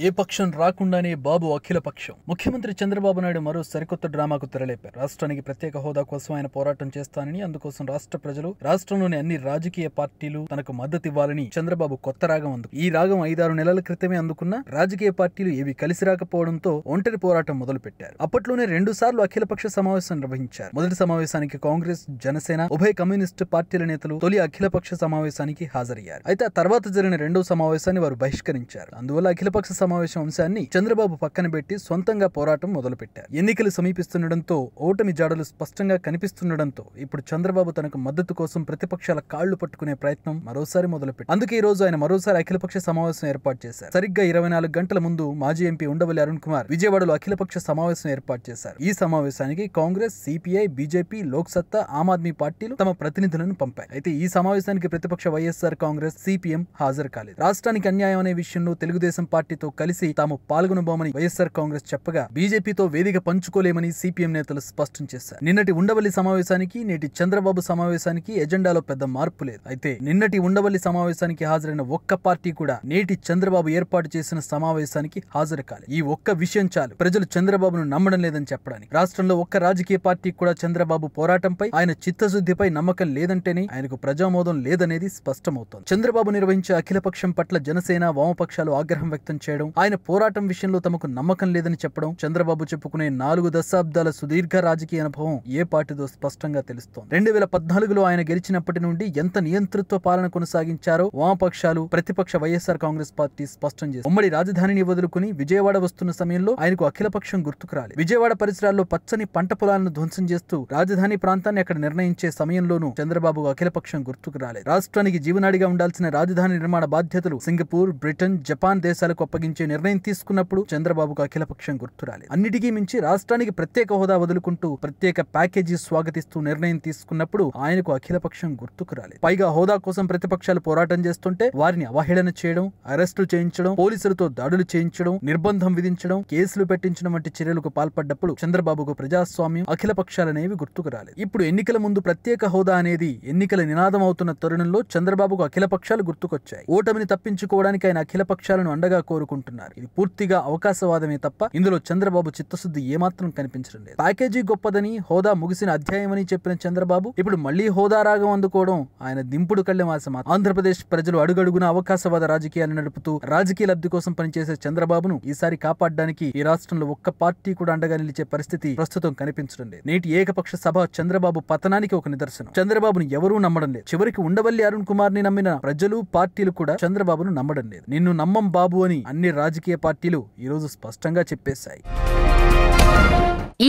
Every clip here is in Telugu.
ఏ పక్షం రాకుండానే బాబు అఖిల పక్షం. ముఖ్యమంత్రి చంద్రబాబు నాయుడు మరో సరికొత్త డ్రామాకు తెరలేపారు. రాష్ట్రానికి ప్రత్యేక హోదా కోసం ఆయన పోరాటం చేస్తానని అందుకోసం రాష్ట్ర ప్రజలు రాష్ట్రంలోని అన్ని రాజకీయ పార్టీలు తనకు మద్దతు ఇవ్వాలని చంద్రబాబు కొత్త రాగం అందుకు. ఈ రాగం ఐదారు నెలల క్రితమే అందుకున్న రాజకీయ పార్టీలు ఏవి కలిసి రాకపోవడంతో ఒంటరి పోరాటం మొదలుపెట్టారు. అప్పట్లోనే రెండు సార్లు అఖిలపక్ష సమావేశం నిర్వహించారు. మొదటి సమావేశానికి కాంగ్రెస్ జనసేన ఉభయ కమ్యూనిస్టు పార్టీల నేతలు తొలి అఖిలపక్ష సమావేశానికి హాజరయ్యారు. అయితే ఆ తర్వాత జరిగిన రెండో సమావేశాన్ని వారు బహిష్కరించారు. అందువల్ల అఖిలపక్ష సమావేశం అంశాన్ని చంద్రబాబు పక్కన పెట్టి సొంతంగా పోరాటం మొదలుపెట్టారు. ఎన్నికలు సమీపిస్తుండటంతో ఓటమి జాడలు స్పష్టంగా కనిపిస్తుండటంతో ఇప్పుడు చంద్రబాబు తనకు మద్దతు కోసం ప్రతిపక్షాల కాళ్ళు పట్టుకునే ప్రయత్నం మరోసారి మొదలుపెట్టారు. అందుకే ఈ రోజు ఆయన మరోసారి అఖిలపక్ష సమావేశం ఏర్పాటు చేశారు. సరిగ్గా ఇరవై నాలుగు గంటల ముందు మాజీ ఎంపీ ఉండవల్లి అరుణ్ కుమార్ విజయవాడలో అఖిలపక్ష సమావేశం ఏర్పాటు చేశారు. ఈ సమావేశానికి కాంగ్రెస్ సిపిఐ బీజేపీ లోక్ సత్తా ఆమ్ ఆద్మీ పార్టీలు తమ ప్రతినిధులను పంపాయి. అయితే ఈ సమావేశానికి ప్రతిపక్ష వైఎస్ఆర్ కాంగ్రెస్ సిపిఎం హాజరు కాలేదు. రాష్ట్రానికి అన్యాయం అనే విషయంలో తెలుగుదేశం పార్టీతో కలిసి తాము పాల్గొనబోమని వైఎస్ఆర్ కాంగ్రెస్ చెప్పగా బీజేపీతో వేదిక పంచుకోలేమని సిపిఎం నేతలు స్పష్టం చేశారు. నిన్నటి ఉండవల్లి సమావేశానికి నేటి చంద్రబాబు సమావేశానికి ఎజెండాలో పెద్ద మార్పు లేదు. అయితే నిన్నటి ఉండవల్లి సమావేశానికి హాజరైన ఒక్క పార్టీ కూడా నేటి చంద్రబాబు ఏర్పాటు చేసిన సమావేశానికి హాజరు కాలేదు. ఈ ఒక్క విషయం చాలు. ప్రజలు చంద్రబాబును నమ్మడం లేదని చెప్పడానికి. రాష్ట్రంలో ఒక్క రాజకీయ పార్టీ కూడా చంద్రబాబు పోరాటంపై ఆయన చిత్తశుద్ధిపై నమ్మకం లేదంటేనే ఆయనకు ప్రజామోదం లేదనేది స్పష్టమవుతోంది. చంద్రబాబు నిర్వహించే అఖిలపక్షం పట్ల జనసేన వామపక్షాలు ఆగ్రహం వ్యక్తం చేయడం ఆయన పోరాటం విషయంలో తమకు నమ్మకం లేదని చెప్పడం చంద్రబాబు చెప్పుకునే నాలుగు దశాబ్దాల సుదీర్ఘ రాజకీయ అనుభవం ఏ పార్టీతో స్పష్టంగా తెలుస్తోంది. రెండు వేల పద్నాలుగులో ఆయన గెలిచినప్పటి నుండి ఎంత నియంతృత్వ పాలన కొనసాగించారో వామపక్షాలు ప్రతిపక్ష వైఎస్ఆర్ కాంగ్రెస్ పార్టీ స్పష్టం చేసింది. ఉమ్మడి రాజధానిని వదులుకుని విజయవాడ వస్తున్న సమయంలో ఆయనకు అఖిలపక్షం గుర్తుకు రాలేదు. విజయవాడ పరిసరాల్లో పచ్చని పంట పొలాలను ధ్వంసం చేస్తూ రాజధాని ప్రాంతాన్ని అక్కడ నిర్ణయించే సమయంలోనూ చంద్రబాబు అఖిలపక్షం గుర్తుకు రాలేదు. రాష్ట్రానికి జీవనాడిగా ఉండాల్సిన రాజధాని నిర్మాణ బాధ్యతలు సింగపూర్ బ్రిటన్ జపాన్ దేశాలకు అప్పగించి నిర్ణయం తీసుకున్నప్పుడు చంద్రబాబుకు అఖిలపక్షం గుర్తు రాలేదు. అన్నిటికీ మించి రాష్ట్రానికి ప్రత్యేక హోదా వదులుకుంటూ ప్రత్యేక ప్యాకేజీ స్వాగతిస్తూ నిర్ణయం తీసుకున్నప్పుడు ఆయనకు అఖిలపక్షం గుర్తుకు రాలేదు. పైగా హోదా కోసం ప్రతిపక్షాలు పోరాటం చేస్తుంటే వారిని అవహేళన చేయడం అరెస్టులు చేయించడం పోలీసులతో దాడులు చేయించడం నిర్బంధం విధించడం కేసులు పెట్టించడం వంటి చర్యలకు పాల్పడ్డప్పుడు చంద్రబాబుకు ప్రజాస్వామ్యం అఖిల పక్షాలనేవి గుర్తుకు రాలేదు. ఇప్పుడు ఎన్నికల ముందు ప్రత్యేక హోదా అనేది ఎన్నికల నినాదం అవుతున్న తరుణంలో చంద్రబాబుకు అఖిల పక్షాలు గుర్తుకొచ్చాయి. ఓటమిని తప్పించుకోవడానికి ఆయన అఖిల పక్షాలను అండగా అంటున్నారు ఇది పూర్తిగా అవకాశవాదమే తప్ప ఇందులో చంద్రబాబు చిత్తశుద్ధి ఏమాత్రం కనిపించడం లేదు. ప్యాకేజీ గొప్పదని హోదా ముగిసిన అధ్యాయమని చెప్పిన చంద్రబాబు ఇప్పుడు మళ్ళీ హోదా రాగం అందుకోవడం ఆయన దింపుడు కళ్ళెం ఆంధ్రప్రదేశ్ ప్రజలు అడుగడుగున అవకాశవాద రాజకీయాలు నడుపుతూ రాజకీయ లబ్ధి కోసం పనిచేసే చంద్రబాబును ఈసారి కాపాడడానికి ఈ రాష్ట్రంలో ఒక్క పార్టీ కూడా అండగా నిలిచే పరిస్థితి ప్రస్తుతం కనిపించడం లేదు. నేటి ఏకపక్ష సభ చంద్రబాబు పతనానికి ఒక నిదర్శనం. చంద్రబాబును ఎవరూ నమ్మడం లేదు. చివరికి ఉండవల్లి అరుణ్ కుమార్ని నమ్మిన ప్రజలు పార్టీలు కూడా చంద్రబాబును నమ్మడం లేదు. నిన్ను నమ్మం బాబు అని అన్ని రాజకీయ పార్టీలు ఈరోజు స్పష్టంగా చెప్పేశాయి.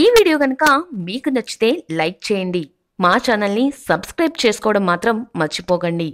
ఈ వీడియో కనుక మీకు నచ్చితే లైక్ చేయండి. మా ఛానల్ని సబ్స్క్రైబ్ చేసుకోవడం మాత్రం మర్చిపోకండి.